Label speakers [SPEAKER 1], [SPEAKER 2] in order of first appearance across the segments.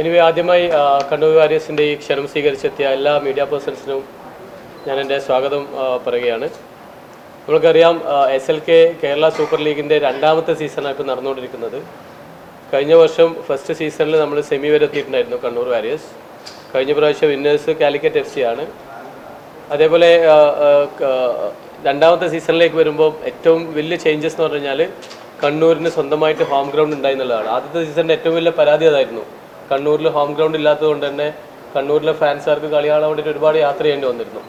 [SPEAKER 1] Anyway ആദ്യമായി കണ്ണൂർ വാരിയേഴ്സിന്റെ ഈ ക്ഷണം സ്വീകരിച്ചെത്തിയ എല്ലാ മീഡിയ പേഴ്സൺസിനും ഞാൻ എന്റെ സ്വാഗതം പറയുകയാണ്. നമ്മൾക്കറിയാം S L K Kerala super ലീഗിന്റെ രണ്ടാമത്തെ സീസണാണ് ഇപ്പോൾ നടന്നുകൊണ്ടിരിക്കുന്നത്. കഴിഞ്ഞ വർഷം ഫസ്റ്റ് സീസണിൽ നമ്മൾ സെമി വരെ എത്തിയിട്ടുണ്ടായിരുന്നു കണ്ണൂർ വാരിയേഴ്സ്. കഴിഞ്ഞ പ്രാവശ്യം വിന്നേഴ്സ് കാലിക്കറ്റ് എഫ് സി ആണ്. അതേപോലെ രണ്ടാമത്തെ സീസണിലേക്ക് വരുമ്പോൾ ഏറ്റവും വലിയ ചേഞ്ചസ് എന്ന് പറഞ്ഞു കഴിഞ്ഞാൽ കണ്ണൂരിന് സ്വന്തമായിട്ട് ഹോം ഗ്രൗണ്ട് ഉണ്ടായി എന്നുള്ളതാണ്. ആദ്യത്തെ സീസണിന്റെ ഏറ്റവും വലിയ പരാതി അതായിരുന്നു. കണ്ണൂരിൽ ഹോം ഗ്രൗണ്ട് ഇല്ലാത്തതുകൊണ്ട് തന്നെ കണ്ണൂരിലെ ഫാൻസുകാർക്ക് കളി കാണാൻ വേണ്ടിയിട്ട് ഒരുപാട് യാത്ര ചെയ്യേണ്ടി വന്നിരുന്നു.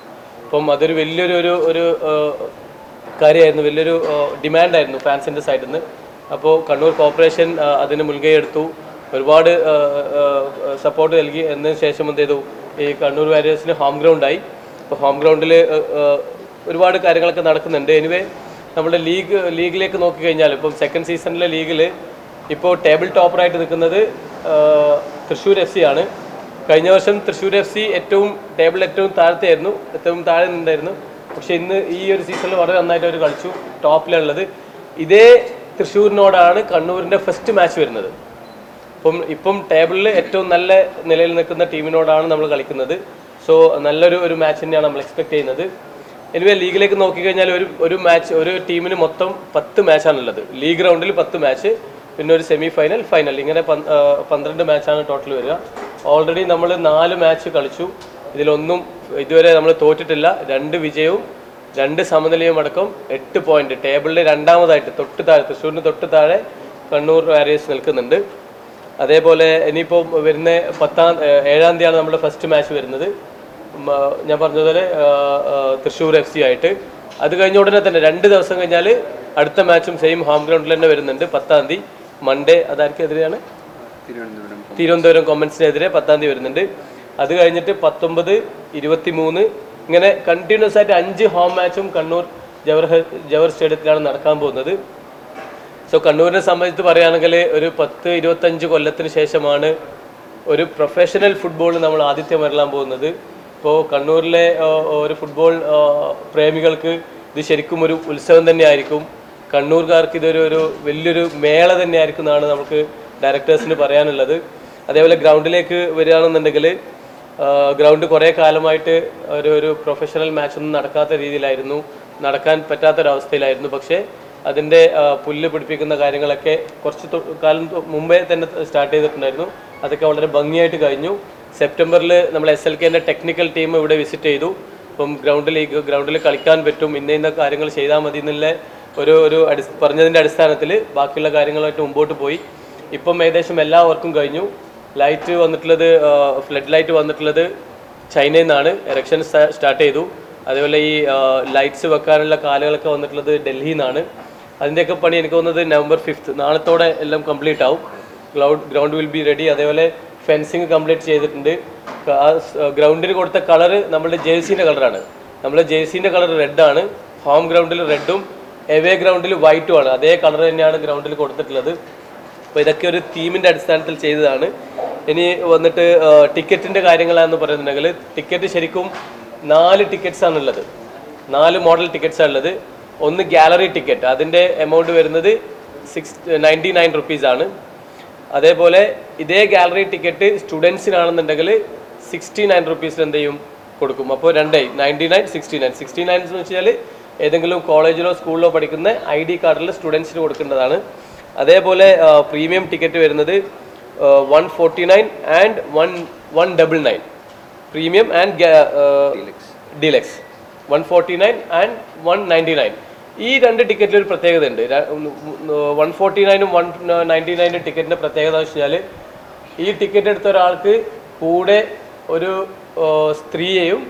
[SPEAKER 1] അപ്പം അതൊരു വലിയൊരു ഒരു ഒരു കാര്യമായിരുന്നു. വലിയൊരു ഡിമാൻഡായിരുന്നു ഫാൻസിന്റെ സൈഡിൽ നിന്ന് അപ്പോൾ കണ്ണൂർ കോർപ്പറേഷൻ അതിന് മുൻകൈ എടുത്തു. ഒരുപാട് സപ്പോർട്ട് നൽകി. എന്നതിന് ശേഷം എന്ത് ചെയ്തു? ഈ കണ്ണൂർ വാരിയേഴ്സിന് ഹോം ഗ്രൗണ്ടായി അപ്പോൾ ഹോം ഗ്രൗണ്ടിൽ ഒരുപാട് കാര്യങ്ങളൊക്കെ നടക്കുന്നുണ്ട്. എനിവേ നമ്മുടെ ലീഗ് ലീഗിലേക്ക് നോക്കിക്കഴിഞ്ഞാൽ ഇപ്പം സെക്കൻഡ് സീസണിലെ ലീഗിൽ ഇപ്പോൾ ടേബിൾ ടോപ്പറായിട്ട് നിൽക്കുന്നത് തൃശ്ശൂർ എഫ് സി ആണ്. കഴിഞ്ഞ വർഷം തൃശ്ശൂർ എഫ് സി ഏറ്റവും ടേബിൾ ഏറ്റവും താഴത്തെയായിരുന്നു ഏറ്റവും താഴെ നിന്നുണ്ടായിരുന്നു പക്ഷേ ഇന്ന് ഈ ഒരു സീസണിൽ വളരെ നന്നായിട്ട് അവർ കളിച്ചു. ടോപ്പിലുള്ളത് ഇതേ തൃശ്ശൂരിനോടാണ് കണ്ണൂരിന്റെ ഫസ്റ്റ് മാച്ച് വരുന്നത്. ഇപ്പം ഇപ്പം ടേബിളിൽ ഏറ്റവും നല്ല നിലയിൽ നിൽക്കുന്ന ടീമിനോടാണ് നമ്മൾ കളിക്കുന്നത്. സോ നല്ലൊരു ഒരു മാച്ച് തന്നെയാണ് നമ്മൾ എക്സ്പെക്ട് ചെയ്യുന്നത്. എനിവേ ലീഗിലേക്ക് നോക്കിക്കഴിഞ്ഞാൽ ഒരു ഒരു മാച്ച് ഒരു ടീമിന് മൊത്തം പത്ത് മാച്ചാണുള്ളത് ലീഗ് റൗണ്ടിൽ പത്ത് മാച്ച് പിന്നെ ഒരു സെമി ഫൈനൽ ഫൈനൽ ഇങ്ങനെ പന്ത്രണ്ട് മാച്ചാണ് ടോട്ടൽ വരിക. ഓൾറെഡി നമ്മൾ നാല് മാച്ച് കളിച്ചു. ഇതിലൊന്നും ഇതുവരെ നമ്മൾ തോറ്റിട്ടില്ല. രണ്ട് വിജയവും രണ്ട് സമനിലയും അടക്കം എട്ട് പോയിന്റ് ടേബിളിൽ രണ്ടാമതായിട്ട് തൊട്ട് താഴെ തൃശ്ശൂരിന് തൊട്ട് താഴെ കണ്ണൂർ വാരിയേഴ്സ് നിൽക്കുന്നുണ്ട്. അതേപോലെ ഇനിയിപ്പോൾ വരുന്ന പത്താം ഏഴാം തീയതിയാണ് നമ്മുടെ ഫസ്റ്റ് മാച്ച് വരുന്നത്. ഞാൻ പറഞ്ഞതുപോലെ തൃശ്ശൂർ എഫ് സി ആയിട്ട്. അത് കഴിഞ്ഞ ഉടനെ തന്നെ രണ്ട് ദിവസം കഴിഞ്ഞാൽ അടുത്ത മാച്ചും സെയിം ഹോം ഗ്രൗണ്ടിൽ തന്നെ വരുന്നുണ്ട് പത്താം തീയതി. മൺഡേ അതാർക്കെതിരെയാണ്?
[SPEAKER 2] തിരുവനന്തപുരം
[SPEAKER 1] കോമൻസിനെതിരെ പത്താം തീയതി വരുന്നുണ്ട്. അത് കഴിഞ്ഞിട്ട് പത്തൊമ്പത് ഇരുപത്തി മൂന്ന് ഇങ്ങനെ കണ്ടിന്യൂസ് ആയിട്ട് അഞ്ച് ഹോം മാച്ചും കണ്ണൂർ ജവഹർ ജവഹർ സ്റ്റേഡിയത്തിലാണ് നടക്കാൻ പോകുന്നത്. സോ കണ്ണൂരിനെ സംബന്ധിച്ച് പറയുകയാണെങ്കിൽ ഒരു പത്ത് ഇരുപത്തഞ്ച് കൊല്ലത്തിന് ശേഷമാണ് ഒരു പ്രൊഫഷണൽ ഫുട്ബോൾ നമ്മൾ ആദ്യത്തെ വരലാൻ പോകുന്നത്. ഇപ്പോൾ കണ്ണൂരിലെ ഒരു ഫുട്ബോൾ പ്രേമികൾക്ക് ഇത് ശരിക്കും ഒരു ഉത്സവം തന്നെയായിരിക്കും. കണ്ണൂർക്കാർക്ക് ഇതൊരു ഒരു വലിയൊരു മേള തന്നെയായിരിക്കും എന്നാണ് നമുക്ക് ഡയറക്ടേഴ്സിന് പറയാനുള്ളത്. അതേപോലെ ഗ്രൗണ്ടിലേക്ക് വരികയാണെന്നുണ്ടെങ്കിൽ ഗ്രൗണ്ട് കുറേ കാലമായിട്ട് ഒരു ഒരു പ്രൊഫഷണൽ മാച്ചൊന്നും നടക്കാത്ത രീതിയിലായിരുന്നു. നടക്കാൻ പറ്റാത്തൊരവസ്ഥയിലായിരുന്നു. പക്ഷേ അതിന്റെ പുല്ല് പിടിപ്പിക്കുന്ന കാര്യങ്ങളൊക്കെ കുറച്ച് കാലം മുമ്പേ തന്നെ സ്റ്റാർട്ട് ചെയ്തിട്ടുണ്ടായിരുന്നു. അതൊക്കെ വളരെ ഭംഗിയായിട്ട് കഴിഞ്ഞു. സെപ്റ്റംബറിൽ നമ്മൾ എസ് എൽ കെന്റെ ടെക്നിക്കൽ ടീം ഇവിടെ വിസിറ്റ് ചെയ്തു. അപ്പം ഗ്രൗണ്ടിൽ ഗ്രൗണ്ടിൽ കളിക്കാൻ പറ്റും ഇന്ന ഇന്ന കാര്യങ്ങൾ ചെയ്താൽ മതി എന്നുള്ള ഒരു ഒരു അടി പറഞ്ഞതിന്റെ അടിസ്ഥാനത്തിൽ ബാക്കിയുള്ള കാര്യങ്ങളായിട്ട് മുമ്പോട്ട് പോയി. ഇപ്പം ഏകദേശം എല്ലാ വർക്കും കഴിഞ്ഞു. ലൈറ്റ് വന്നിട്ടുള്ളത് ഫ്ലഡ് ലൈറ്റ് വന്നിട്ടുള്ളത് ചൈനയിൽ നിന്നാണ് എറക്ഷൻ സ്റ്റാർട്ട് ചെയ്തു. അതേപോലെ ഈ ലൈറ്റ്സ് വെക്കാനുള്ള കാലുകളൊക്കെ വന്നിട്ടുള്ളത് ഡൽഹിയിൽ നിന്നാണ് അതിന്റെയൊക്കെ പണി എനിക്ക് തോന്നുന്നത് നവംബർ ഫിഫ്ത്ത് നാളത്തോടെ എല്ലാം കംപ്ലീറ്റ് ആവും. Ground ground will be ready അതേപോലെ ഫെൻസിങ് കംപ്ലീറ്റ് ചെയ്തിട്ടുണ്ട്. ഗ്രൗണ്ടിന് കൊടുത്ത കളറ് നമ്മുടെ ജേഴ്സീന്റെ കളറാണ് നമ്മുടെ ജേഴ്സീന്റെ കളർ റെഡാണ് ഹോം ഗ്രൗണ്ടിൽ റെഡും എവേ ഗ്രൗണ്ടിൽ വൈറ്റും ആണ്. അതേ കളർ തന്നെയാണ് ഗ്രൗണ്ടിൽ കൊടുത്തിട്ടുള്ളത്. അപ്പോൾ ഇതൊക്കെ ഒരു തീമിന്റെ അടിസ്ഥാനത്തിൽ ചെയ്തതാണ്. ഇനി വന്നിട്ട് ടിക്കറ്റിന്റെ കാര്യങ്ങളാണെന്ന് പറയുന്നുണ്ടെങ്കിൽ ടിക്കറ്റ് ശരിക്കും നാല് ടിക്കറ്റ്സ് ആണുള്ളത്. നാല് മോഡൽ ടിക്കറ്റ്സ് ആണ് ഉള്ളത് ഒന്ന് ഗാലറി ടിക്കറ്റ് അതിന്റെ എമൗണ്ട് വരുന്നത് സിക്സ് നയന്റി നയൻ റുപ്പീസ് ആണ്. അതേപോലെ ഇതേ ഗാലറി ടിക്കറ്റ് സ്റ്റുഡൻസിനാണെന്നുണ്ടെങ്കിൽ സിക്സ്റ്റി നയൻ റുപ്പീസിൽ എന്ത് ചെയ്യും? കൊടുക്കും. അപ്പോൾ രണ്ടായി. Ninety nine sixty nine sixty nine എന്ന് വെച്ചാൽ ഏതെങ്കിലും കോളേജിലോ സ്കൂളിലോ പഠിക്കുന്ന ഐ ഡി കാർഡിൽ സ്റ്റുഡൻസിന് കൊടുക്കേണ്ടതാണ്. അതേപോലെ പ്രീമിയം ടിക്കറ്റ് വരുന്നത് one forty nine and one one double nine premium and deluxe. One forty nine and one ninety nine ഈ രണ്ട് ടിക്കറ്റിൽ ഒരു പ്രത്യേകത ഉണ്ട് വൺ ഫോർട്ടി നയനും വൺ നയന്റി നയനും ടിക്കറ്റിന്റെ പ്രത്യേകത എന്ന് വെച്ചാൽ ഈ ടിക്കറ്റ് എടുത്ത ഒരാൾക്ക് കൂടെ ഒരു സ്ത്രീയെയും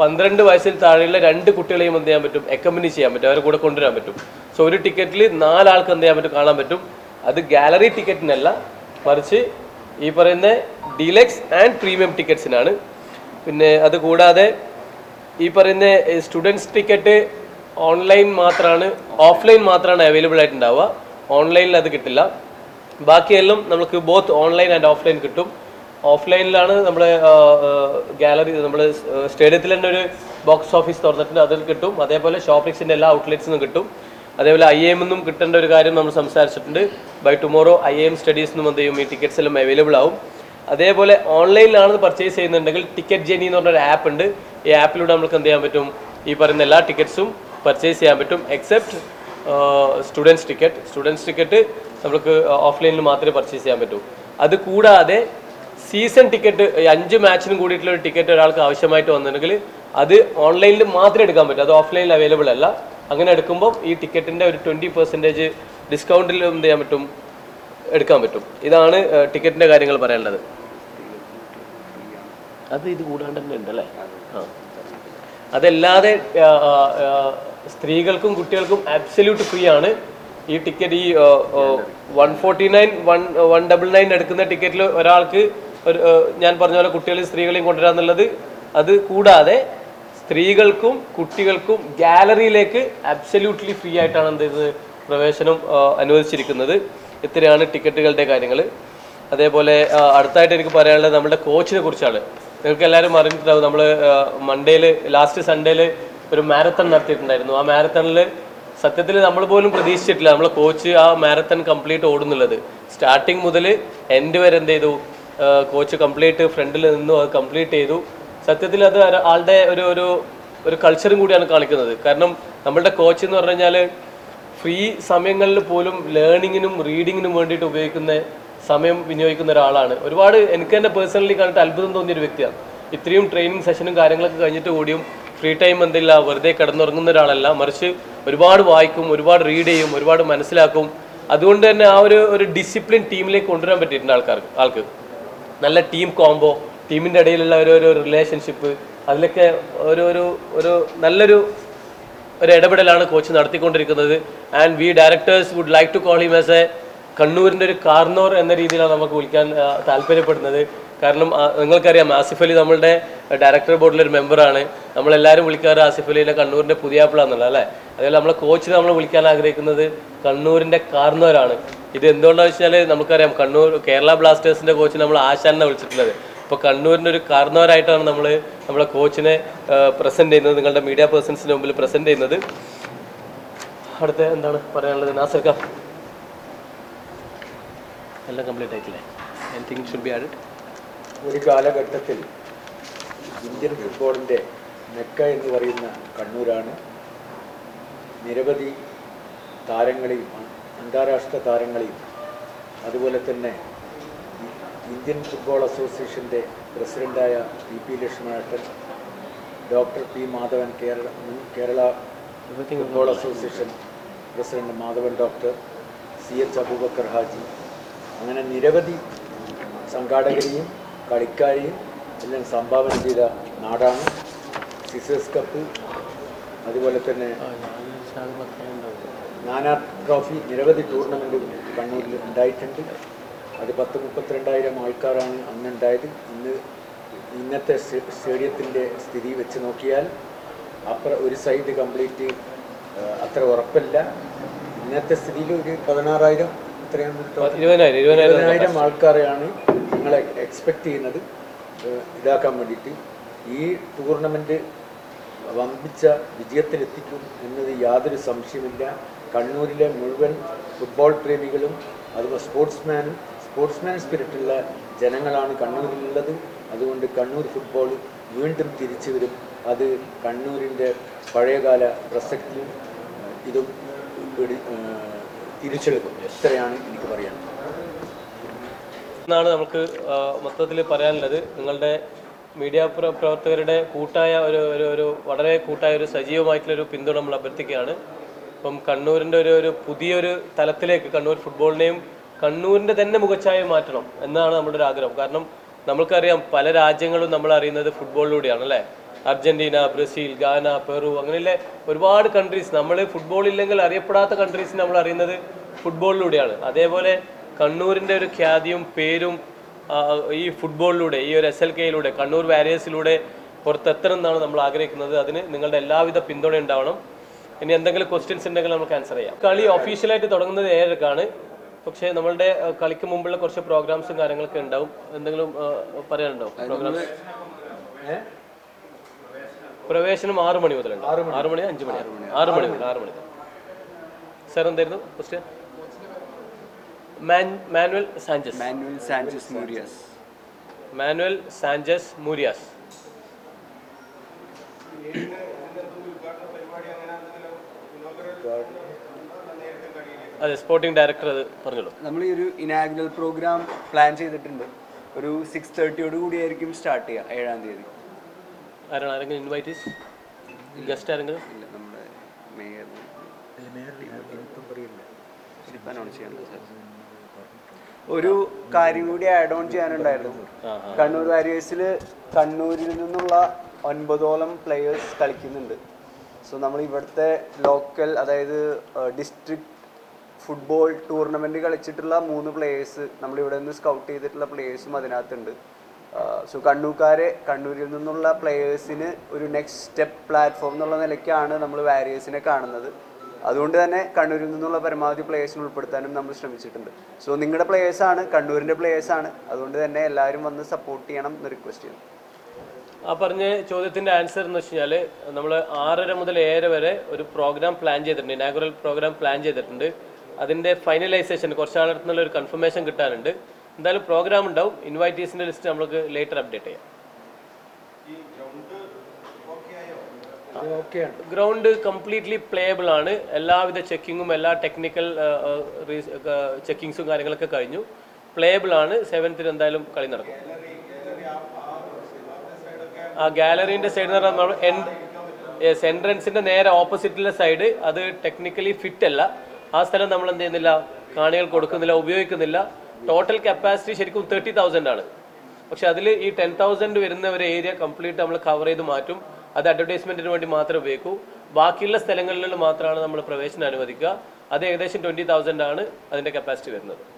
[SPEAKER 1] പന്ത്രണ്ട് വയസ്സിൽ താഴെയുള്ള രണ്ട് കുട്ടികളെയും എന്ത് ചെയ്യാൻ പറ്റും? എക്കമ്പനി ചെയ്യാൻ പറ്റും. അവരെ കൂടെ കൊണ്ടുവരാൻ പറ്റും. സോ ഒരു ടിക്കറ്റിൽ നാലാൾക്ക് എന്ത് ചെയ്യാൻ പറ്റും? കാണാൻ പറ്റും. അത് ഗാലറി ടിക്കറ്റിനല്ല മറിച്ച് ഈ പറയുന്ന ഡീലക്സ് ആൻഡ് പ്രീമിയം ടിക്കറ്റ്സിനാണ് പിന്നെ അത് കൂടാതെ ഈ പറയുന്ന സ്റ്റുഡൻസ് ടിക്കറ്റ് ഓൺലൈൻ മാത്രമാണ് ഓഫ്ലൈൻ മാത്രമാണ് അവൈലബിൾ ആയിട്ടുണ്ടാവുക. ഓൺലൈനിൽ അത് കിട്ടില്ല. ബാക്കിയെല്ലാം നമുക്ക് ബോത്ത് ഓൺലൈൻ ആൻഡ് ഓഫ്ലൈൻ കിട്ടും. ഓഫ്ലൈനിലാണ് നമ്മുടെ ഗാലറി നമ്മുടെ സ്റ്റേഡിയത്തിൽ തന്നെ ഒരു ബോക്സ് ഓഫീസ് തുറന്നിട്ടുണ്ട്. അതിൽ കിട്ടും. അതേപോലെ ഷോപ്പിക്സിന്റെ എല്ലാ ഔട്ട്ലെറ്റ്സിനും കിട്ടും. അതേപോലെ ഐ എം നിന്നും കിട്ടേണ്ട ഒരു കാര്യം നമ്മൾ സംസാരിച്ചിട്ടുണ്ട്. By tomorrow I M studies നിന്നും എന്ത് ചെയ്യും? ഈ ടിക്കറ്റ്സ് എല്ലാം അവൈലബിൾ ആവും. അതേപോലെ ഓൺലൈനിലാണ് പർച്ചേസ് ചെയ്യുന്നുണ്ടെങ്കിൽ ടിക്കറ്റ് ജെനി എന്ന് പറഞ്ഞൊരു ആപ്പ് ഉണ്ട്. ഈ ആപ്പിലൂടെ നമുക്ക് എന്ത് ചെയ്യാൻ പറ്റും? ഈ പറയുന്ന എല്ലാ ടിക്കറ്റ്സും പർച്ചേസ് ചെയ്യാൻ പറ്റും except students ticket students ticket നമുക്ക് ഓഫ്ലൈനിൽ മാത്രമേ പർച്ചേസ് ചെയ്യാൻ പറ്റൂ. അത് കൂടാതെ സീസൺ ടിക്കറ്റ് അഞ്ച് മാച്ചിനും കൂടിയിട്ടുള്ള ഒരു ടിക്കറ്റ് ഒരാൾക്ക് ആവശ്യമായിട്ട് വന്നിട്ടുണ്ടെങ്കിൽ അത് ഓൺലൈനിൽ മാത്രമേ എടുക്കാൻ പറ്റൂ. അത് ഓഫ്ലൈനിൽ അവൈലബിൾ അല്ല. അങ്ങനെ എടുക്കുമ്പോൾ ഈ ടിക്കറ്റിന്റെ ഒരു ട്വന്റി പെർസെന്റേജ് ഡിസ്കൗണ്ടിൽ എന്ത് ചെയ്യാൻ പറ്റും? എടുക്കാൻ പറ്റും. ഇതാണ് ടിക്കറ്റിന്റെ കാര്യങ്ങൾ പറയാനുള്ളത് അത് ഇത് കൂടാണ്ട് തന്നെ ഉണ്ടല്ലേ? ആ. അതല്ലാതെ സ്ത്രീകൾക്കും കുട്ടികൾക്കും അബ്സല്യൂട്ട് ഫ്രീ ആണ്. ഈ ടിക്കറ്റ് ഈ one forty nine one one double nine എടുക്കുന്ന ടിക്കറ്റിൽ ഒരാൾക്ക് ഒരു ഞാൻ പറഞ്ഞ പോലെ കുട്ടികളെയും സ്ത്രീകളെയും കൊണ്ടുവരാന്നുള്ളത് അത് കൂടാതെ സ്ത്രീകൾക്കും കുട്ടികൾക്കും ഗാലറിയിലേക്ക് അബ്സല്യൂട്ട്ലി ഫ്രീ ആയിട്ടാണ് എന്ത് പ്രവേശനം അനുവദിച്ചിരിക്കുന്നത്. ഇത്രയാണ് ടിക്കറ്റുകളുടെ കാര്യങ്ങൾ അതേപോലെ അടുത്തായിട്ട് എനിക്ക് പറയാനുള്ളത് നമ്മുടെ കോച്ചിനെ കുറിച്ചാണ്. നിങ്ങൾക്ക് എല്ലാവരും അറിഞ്ഞിട്ടുണ്ടാവും നമ്മൾ മൺഡേയിൽ ലാസ്റ്റ് സൺഡേയിൽ ഒരു മാരത്തൺ നടത്തിയിട്ടുണ്ടായിരുന്നു. ആ മാരത്തണിൽ സത്യത്തിൽ നമ്മൾ പോലും പ്രതീക്ഷിച്ചിട്ടില്ല നമ്മളെ കോച്ച് ആ മാരത്തൺ കംപ്ലീറ്റ് ഓടുന്നുള്ളത്. സ്റ്റാർട്ടിങ് മുതൽ എൻഡ് വരെ എന്ത് ചെയ്തു? കോച്ച് കംപ്ലീറ്റ് ഫ്രണ്ടിൽ നിന്നു അത് കംപ്ലീറ്റ് ചെയ്തു. സത്യത്തിൽ അത് ആളുടെ ഒരു ഒരു ഒരു കൾച്ചറും കൂടിയാണ് കാണിക്കുന്നത്. കാരണം നമ്മളുടെ കോച്ച് എന്ന് പറഞ്ഞു കഴിഞ്ഞാൽ ഫ്രീ സമയങ്ങളിൽ പോലും ലേണിങ്ങിനും റീഡിങ്ങിനും വേണ്ടിയിട്ട് ഉപയോഗിക്കുന്ന സമയം വിനിയോഗിക്കുന്ന ഒരാളാണ്. ഒരുപാട് എനിക്ക് തന്നെ പേഴ്സണലി കണ്ടിട്ട് അത്ഭുതം തോന്നിയ ഒരു വ്യക്തിയാണ്. ഇത്രയും ട്രെയിനിങ് സെഷനും കാര്യങ്ങളൊക്കെ കഴിഞ്ഞിട്ട് കൂടിയും ഫ്രീ ടൈം എന്തില്ല വെറുതെ കിടന്നുറങ്ങുന്ന ഒരാളല്ല. മറിച്ച് ഒരുപാട് വായിക്കും ഒരുപാട് റീഡ് ചെയ്യും ഒരുപാട് മനസ്സിലാക്കും. അതുകൊണ്ട് തന്നെ ആ ഒരു ഒരു ഡിസിപ്ലിൻ ടീമിലേക്ക് കൊണ്ടുവരാൻ പറ്റിയിട്ടുണ്ട് ആൾക്കാർക്ക് ആൾക്ക്. നല്ല ടീം കോംബോ ടീമിന്റെ ഇടയിലുള്ള ഒരു റിലേഷൻഷിപ്പ് അതിലൊക്കെ ഒരു ഒരു നല്ലൊരു ഒരു ഇടപെടലാണ് കോച്ച് നടത്തിക്കൊണ്ടിരിക്കുന്നത്. And we directors would like to call him as a കണ്ണൂരിന്റെ ഒരു കാർണോർ എന്ന രീതിയിലാണ് നമുക്ക് വിളിക്കാൻ താല്പര്യപ്പെടുന്നത്. കാരണം നിങ്ങൾക്കറിയാം ആസിഫ് അലി നമ്മളുടെ ഡയറക്ടർ ബോർഡിലെ ഒരു മെമ്പറാണ് നമ്മളെല്ലാവരും വിളിക്കാറ് ആസിഫ് അലിനെ കണ്ണൂരിന്റെ പുതിയ ആപ്പിളാണെന്നുള്ളത് അല്ലേ? അതേപോലെ നമ്മളെ കോച്ചിനെ നമ്മൾ വിളിക്കാൻ ആഗ്രഹിക്കുന്നത് കണ്ണൂരിന്റെ കാർണോരാണ് ഇത് എന്തുകൊണ്ടാണെന്ന് വെച്ചാൽ നമുക്കറിയാം കണ്ണൂർ കേരള ബ്ലാസ്റ്റേഴ്സിന്റെ കോച്ച് നമ്മൾ ആശാനെ വിളിച്ചിട്ടുള്ളത്. ഇപ്പോൾ കണ്ണൂരിന്റെ ഒരു കാരണവരായിട്ടാണ് നമ്മൾ നമ്മളെ കോച്ചിനെ പ്രസന്റ് ചെയ്യുന്നത് നിങ്ങളുടെ മീഡിയ പേഴ്സൺസിന് മുമ്പിൽ പ്രസന്റ് ചെയ്യുന്നത്. അടുത്ത എന്താണ് പറയാനുള്ളത്? നാസർക്ക എല്ലാം കംപ്ലീറ്റ് ആയിട്ടില്ലേ? എനിത്തിങ് ഷുഡ് ബി ആഡഡ്
[SPEAKER 2] ഒരു കാലഘട്ടത്തിൽ ഇന്ത്യൻ ഫുട്ബോളിന്റെ മെക്ക എന്ന് പറയുന്ന കണ്ണൂരാണ് നിരവധി താരങ്ങളെയും അന്താരാഷ്ട്ര താരങ്ങളെയും അതുപോലെ തന്നെ ഇന്ത്യൻ ഫുട്ബോൾ അസോസിയേഷന്റെ പ്രസിഡന്റായ പി പി ലക്ഷ്മണേട്ടൻ ഡോക്ടർ പി മാധവൻ കേരള മുൻ Kerala football association president Madhavan doctor C H Aboobacker Haji. അങ്ങനെ നിരവധി സംഘാടകരെയും കളിക്കാരെയും എല്ലാം സംഭാവന ചെയ്ത നാടാണ്. സിസേഴ്സ് കപ്പ് അതുപോലെ തന്നെ നാനാ ട്രോഫി നിരവധി ടൂർണമെന്റ് കണ്ണൂരിൽ ഉണ്ടായിട്ടുണ്ട്. അത് പത്ത് മുപ്പത്തിരണ്ടായിരം ആൾക്കാരാണ് അന്നുണ്ടായത്. ഇന്ന് ഇന്നത്തെ സ്റ്റേ- സ്റ്റേഡിയത്തിന്റെ സ്ഥിതി വെച്ച് നോക്കിയാൽ അപ്പുറ ഒരു സൈഡ് കംപ്ലീറ്റ് അത്ര ഉറപ്പില്ല. ഇന്നത്തെ സ്ഥിതിയിൽ ഒരു പതിനാറായിരം
[SPEAKER 1] ഇരുപതിനായിരം
[SPEAKER 2] ആൾക്കാരെയാണ് ഞങ്ങൾ എക്സ്പെക്ട് ചെയ്യുന്നത്. ഇതാക്കാൻ വേണ്ടിയിട്ട് ഈ ടൂർണമെന്റ് വമ്പിച്ച വിജയത്തിലെത്തിക്കും എന്നത് യാതൊരു സംശയമില്ല കണ്ണൂരിലെ മുഴുവൻ ഫുട്ബോൾ പ്രേമികളും അതുപോലെ സ്പോർട്സ്മാനും സ്പോർട്സ്മാൻ സ്പിരിറ്റുള്ള ജനങ്ങളാണ് കണ്ണൂരിലുള്ളത്. അതുകൊണ്ട് കണ്ണൂർ ഫുട്ബോൾ വീണ്ടും തിരിച്ചു വരും. അത് കണ്ണൂരിന്റെ പഴയകാല പ്രസക്തിയും ഇതും തിരിച്ചെടുക്കും. എത്രയാണ് എനിക്ക് പറയാൻ.
[SPEAKER 1] എന്നാണ് നമുക്ക് മൊത്തത്തിൽ പറയാനുള്ളത്. നിങ്ങളുടെ മീഡിയ പ്ര- പ്രവർത്തകരുടെ കൂട്ടായ ഒരു ഒരു വളരെ കൂട്ടായ ഒരു സജീവമായിട്ടുള്ള ഒരു പിന്തുണ നമ്മൾ അഭ്യർത്ഥിക്കുകയാണ്. അപ്പം കണ്ണൂരിന്റെ ഒരു ഒരു പുതിയൊരു തലത്തിലേക്ക് കണ്ണൂർ ഫുട്ബോളിനെയും കണ്ണൂരിന്റെ തന്നെ മുഖച്ഛായ മാറ്റണം എന്നാണ് നമ്മുടെ ഒരു ആഗ്രഹം. കാരണം നമ്മൾക്കറിയാം പല രാജ്യങ്ങളും നമ്മൾ അറിയുന്നത് ഫുട്ബോളിലൂടെയാണ് അല്ലേ? അർജന്റീന ബ്രസീൽ ഗാന പെറു അങ്ങനെയുള്ള ഒരുപാട് കൺട്രീസ് നമ്മൾ ഫുട്ബോൾ ഇല്ലെങ്കിൽ അറിയപ്പെടാത്ത കൺട്രീസ് നമ്മൾ അറിയുന്നത് ഫുട്ബോളിലൂടെയാണ്. അതേപോലെ കണ്ണൂരിന്റെ ഒരു ഖ്യാതിയും പേരും ഈ ഫുട്ബോളിലൂടെ ഈ ഒരു എസ് എൽ കെയിലൂടെ കണ്ണൂർ വാരിയേഴ്സിലൂടെ പുറത്തെത്തണം എന്നാണ് നമ്മൾ ആഗ്രഹിക്കുന്നത്. അതിന് നിങ്ങളുടെ എല്ലാവിധ പിന്തുണ ഉണ്ടാവണം. ഇനി എന്തെങ്കിലും ക്വസ്റ്റ്യൻസ് ഉണ്ടെങ്കിൽ നമുക്ക് ആൻസർ ചെയ്യാം. കളി ഒഫീഷ്യലായിട്ട് തുടങ്ങുന്നത് ഏഴരക്കാണ്. പക്ഷേ നമ്മളുടെ കളിക്ക് മുമ്പുള്ള കുറച്ച് പ്രോഗ്രാംസും കാര്യങ്ങളൊക്കെ ഉണ്ടാവും. എന്തെങ്കിലും പറയാനുണ്ടോ? പ്രോഗ്രാംസ് പ്രവേശനം ആറ് മണി മുതലുണ്ട്. ആറ് മണി. അഞ്ച് മണി. ആറ് മണി. മുതൽ ആറ് മണി. സാർ എന്തായിരുന്നു? Question Manuel Sanchez.
[SPEAKER 3] Manuel Sanchez Murias.
[SPEAKER 1] Manuel Sanchez Murias. അതെ സ്പോർട്ടിംഗ് ഡയറക്ടർ അത് പറഞ്ഞോളൂ.
[SPEAKER 3] നമ്മൾ ഈ ഒരു ഇനാഗ്രൽ പ്രോഗ്രാം പ്ലാൻ ചെയ്തിട്ടുണ്ട്. ഒരു സിക്സ് തേർട്ടിയോട് കൂടിയായിരിക്കും സ്റ്റാർട്ട് ചെയ്യുക ഏഴാം തീയതി.
[SPEAKER 1] ആരാണ്? ആരെങ്കിലും ഇൻവൈറ്റ് ഗസ്റ്റ് ആരെങ്കിലും?
[SPEAKER 3] ഇല്ല നമ്മുടെ മേയർ അനൗൺസ് ചെയ്യണം സാർ ഒരു കാര്യം കൂടി ആഡ് ഓൺ ചെയ്യാനുണ്ടായിരുന്നു. കണ്ണൂർ വാരിയേഴ്സിൽ കണ്ണൂരിൽ നിന്നുള്ള ഒൻപതോളം പ്ലെയേഴ്സ് കളിക്കുന്നുണ്ട്. സോ നമ്മൾ ഇവിടുത്തെ ലോക്കൽ അതായത് ഡിസ്ട്രിക്ട് ഫുട്ബോൾ ടൂർണമെന്റ് കളിച്ചിട്ടുള്ള മൂന്ന് പ്ലേയേഴ്സ് നമ്മളിവിടെ നിന്ന് സ്കൗട്ട് ചെയ്തിട്ടുള്ള പ്ലേയേഴ്സും അതിനകത്തുണ്ട്. സോ കണ്ണൂക്കാരെ കണ്ണൂരിൽ നിന്നുള്ള പ്ലേയേഴ്സിന് ഒരു നെക്സ്റ്റ് സ്റ്റെപ്പ് പ്ലാറ്റ്ഫോം എന്നുള്ള നിലയ്ക്കാണ് നമ്മൾ വാരിയേഴ്സിനെ കാണുന്നത്. അതുകൊണ്ട് തന്നെ കണ്ണൂരിൽ നിന്നുള്ള പരമാവധി പ്ലേയേഴ്സിനെ ഉൾപ്പെടുത്താനും നമ്മൾ ശ്രമിച്ചിട്ടുണ്ട്. സോ നിങ്ങളുടെ പ്ലേയേഴ്സാണ് കണ്ണൂരിന്റെ പ്ലേയേഴ്സാണ് അതുകൊണ്ട് തന്നെ എല്ലാവരും വന്ന് സപ്പോർട്ട് ചെയ്യണം എന്ന് റിക്വസ്റ്റ് ചെയ്യണം
[SPEAKER 1] ആ പറഞ്ഞ ചോദ്യത്തിന്റെ ആൻസർ എന്ന് വെച്ച് കഴിഞ്ഞാൽ നമ്മൾ ആറര മുതൽ ഏഴര വരെ ഒരു പ്രോഗ്രാം പ്ലാൻ ചെയ്തിട്ടുണ്ട്. ഇനാഗുറൽ പ്രോഗ്രാം പ്ലാൻ ചെയ്തിട്ടുണ്ട്. അതിന്റെ ഫൈനലൈസേഷൻ കുറച്ചാളടുത്ത് നിന്നുള്ള ഒരു കൺഫർമേഷൻ കിട്ടാനുണ്ട്. എന്തായാലും പ്രോഗ്രാം ഉണ്ടാവും. ഇൻവൈറ്റീസിന്റെ ലിസ്റ്റ് നമുക്ക് ലേറ്റർ അപ്ഡേറ്റ് ചെയ്യാം. ഗ്രൗണ്ട് കംപ്ലീറ്റ്ലി പ്ലേയബിൾ ആണ്. എല്ലാവിധ ചെക്കിങ്ങും എല്ലാ ടെക്നിക്കൽ ചെക്കിങ്സും കാര്യങ്ങളൊക്കെ കഴിഞ്ഞു. പ്ലേയബിൾ ആണ്. സെവൻത്തിന് എന്തായാലും കളി നടക്കും. ആ ഗാലറീന്റെ സൈഡ് എന്ന് പറഞ്ഞാൽ യെസ് എൻട്രൻസിന്റെ നേരെ ഓപ്പോസിറ്റിലെ സൈഡ് അത് ടെക്നിക്കലി ഫിറ്റ് അല്ല. ആ സ്ഥലം നമ്മൾ എന്ത് ചെയ്യുന്നില്ല കാണികൾ കൊടുക്കുന്നില്ല ഉപയോഗിക്കുന്നില്ല. ടോട്ടൽ കപ്പാസിറ്റി ശരിക്കും തേർട്ടി തൗസൻഡ് ആണ്. പക്ഷെ അതിൽ ഈ ടെൻ തൗസൻഡ് വരുന്ന ഒരു ഏരിയ കംപ്ലീറ്റ് നമ്മൾ കവർ ചെയ്ത് മാറ്റും. അത് അഡ്വർടൈസ്മെന്റിന് വേണ്ടി മാത്രമേ ഉപയോഗിക്കൂ. ബാക്കിയുള്ള സ്ഥലങ്ങളിൽ മാത്രമാണ് നമ്മൾ പ്രവേശനം അനുവദിക്കുക. അത് ഏകദേശം ട്വന്റി തൗസൻഡ് ആണ് അതിന്റെ കപ്പാസിറ്റി വരുന്നത്.